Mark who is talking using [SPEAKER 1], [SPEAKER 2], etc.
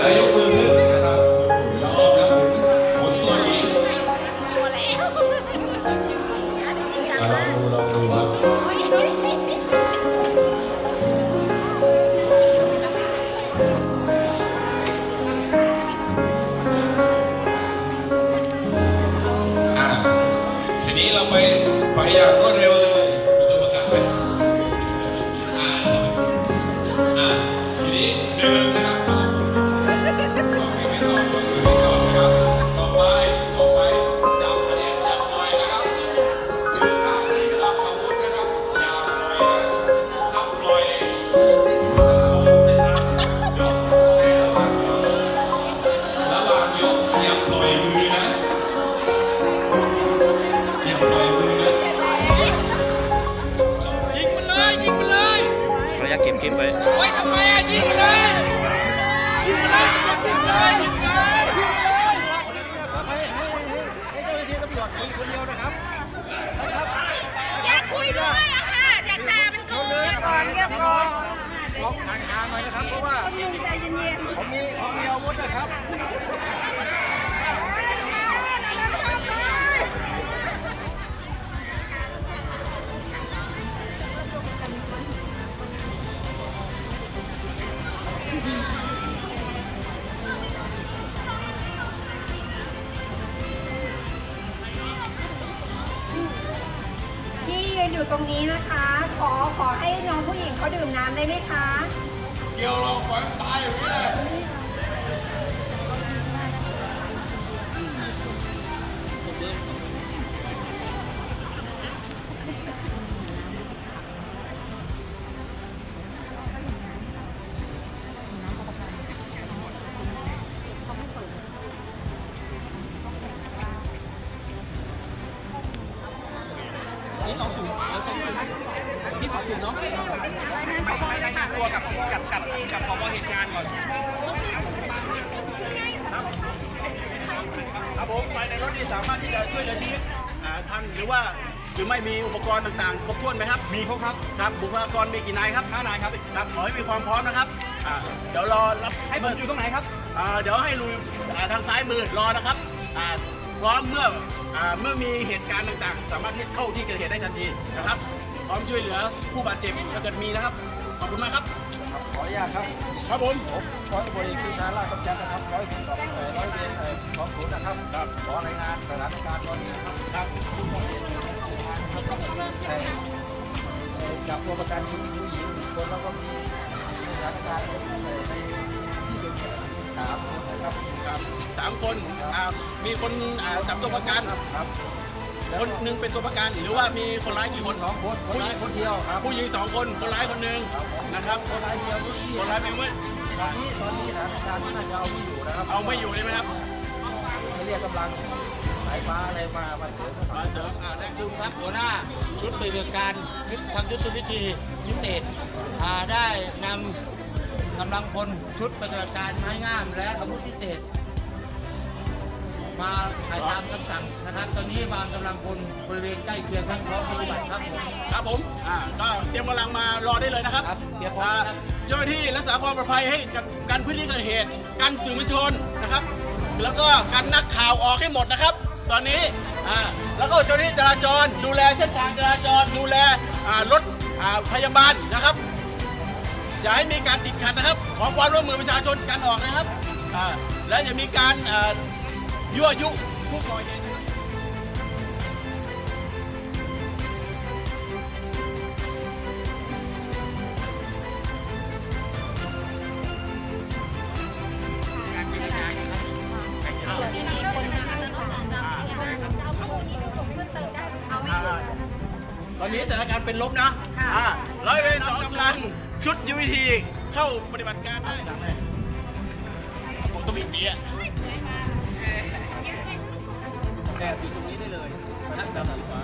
[SPEAKER 1] แล้วยกมือขึ้นนะครับยอมครับหมุนตัวนี้
[SPEAKER 2] พอแล้วอันนี้จริงจัง
[SPEAKER 1] อะล
[SPEAKER 2] มา
[SPEAKER 1] องดูลองดูครับ
[SPEAKER 2] อะ
[SPEAKER 1] ทีนี้เราไปไปอย่างรวดเร็ว อยาคุย
[SPEAKER 2] ด้วยอะค่ะอยาตามันก่อนก่อนเรียบร้อย
[SPEAKER 3] ล็อกห่างๆหน่อยนะครับ เพราะว่า
[SPEAKER 2] ใจเย็น
[SPEAKER 3] ผมมีผมมีอาวุธนะครับ
[SPEAKER 2] ตรงนี้นะคะ ขอขอให้น้องผู้หญิงเขาดื่มน้ำได้ไหมคะ
[SPEAKER 1] เกี่ยวเราปล่อยมันตายอย่างนี้เลย
[SPEAKER 4] นี่สองศูนย์เดี๋ยวสองศูนย์นี่สองศูนย์เนาะไปไปรายงานตัวกับกับกับกับผบเหตุการณ์ก่อน
[SPEAKER 3] ครับผมภายในรถนี่สามารถที่จะช่วยเหลือชีวิตอ่าท่านหรือว่าหรือไม่มีอุปกรณ์ต่างๆ ครบถ้วนไหมครับ
[SPEAKER 4] มีเขาครับ
[SPEAKER 3] ครับบุคลากรมีกี่นายครับ
[SPEAKER 4] ห้านายครับ
[SPEAKER 3] ครับขอให้มีความพร้อมนะครับเดี๋ยวรอรับ
[SPEAKER 4] ให้ผมอยู่ตรงไหนครับ
[SPEAKER 3] เดี๋ยวให้ลุยทางซ้ายมือรอนะครับ พร้อมเมื่ออ่าเมื่อมีเหตุการณ์ต่างๆ สามารถที่เข้าที่เกิดเหตุได้ทันทีนะครับ พร้อมช่วยเหลือผู้บาดเจ็บถ้าเกิดมีนะครับ ขอบคุณมากครับ
[SPEAKER 5] ขออนุญาตครับ
[SPEAKER 3] ครับผม
[SPEAKER 5] ผมร้อยตำรวจเอกพิชาลาภกำจัดนะครับร้อยสองเอ่อร้อยเวรเอ่อสองศูนย์นะครับครับขอรายงานสถานการณ์ตอนนี้นะครับ
[SPEAKER 3] ครับ
[SPEAKER 5] แต่เอ่อจับตัวประกันผู้หญิงหนึ่งคนแล้วก็มีสถานการณ์ใน คนนะครับ
[SPEAKER 3] ครับสามคนอ่ามีคนอ่าจับตัวประกัน
[SPEAKER 5] ครับ
[SPEAKER 3] คนหนึ่งเป็นตัวประกันหรือว่ามีคนร้ายกี่คน
[SPEAKER 5] สองคนคน
[SPEAKER 3] ผู้ห
[SPEAKER 5] ร้า
[SPEAKER 3] ญิ
[SPEAKER 5] ย
[SPEAKER 3] ง
[SPEAKER 5] คนเดียวครับ
[SPEAKER 3] ผู้หญิงสองคนคนร้ายคนหนึ่งนะครับ
[SPEAKER 5] คนร้ายเดียวที่
[SPEAKER 3] คนร้ายมีเมื่อ
[SPEAKER 5] ตอนนี้ตอนนี้สถานการณ์น่าจะเอาไม่อยู่นะครับ
[SPEAKER 3] เอาไม่อยู่ใช่ไหมครับ
[SPEAKER 5] ไม่เรียกกำลังสายฟ้าอะไรมามาเสริม
[SPEAKER 3] มาเสริมอ่าได้
[SPEAKER 6] ลุงครับหัวหน้าชุดปฏิบัติการทางยุทธวิธีพิเศษอ่าได้นำ กำลังพลชุดปฏิบัติการไม้งาม และอาวุธพิเศษ มาถ่ายตามคำสั่งนะครับ ตอนนี้วางกำลังพลบริเวณใกล้เคียงทั้งพร้อมปฏิบัติครับผม
[SPEAKER 3] ครับผมอ่าก็เตรียมกำลังมารอได้เลยนะครับ
[SPEAKER 6] ครับเตรียมพร้อม
[SPEAKER 3] อ่า
[SPEAKER 6] ครับ
[SPEAKER 3] เจ้าหน้าที่รักษาความปลอดภัยให้กับการพื้นที่เกิดเหตุการสื่อมวลชนนะครับ แล้วก็การนักข่าวออกให้หมดนะครับ ตอนนี้อ่าแล้วก็เจ้าหน้าที่จราจรดูแลเส้นทางจราจรดูแลอ่ารถอ่าพยาบาลนะครับ อย่าให้มีการติดขัดนะครับ ขอความร่วมมือประชาชนการออกนะครับอ่าและอย่ามีการอ่ายั่วยุผู้ก่อเหตุนะครับ ตอนนี้สถานการณ์เป็นลบนะอ่าร้อยเวรสองกำลัง ชุดยุวิธีเข้าปฏิบัติการได้หลังไหนผมต้องมีเตี้ยแอบอยู่ตรงนี้ได้เลยท่านดำขวา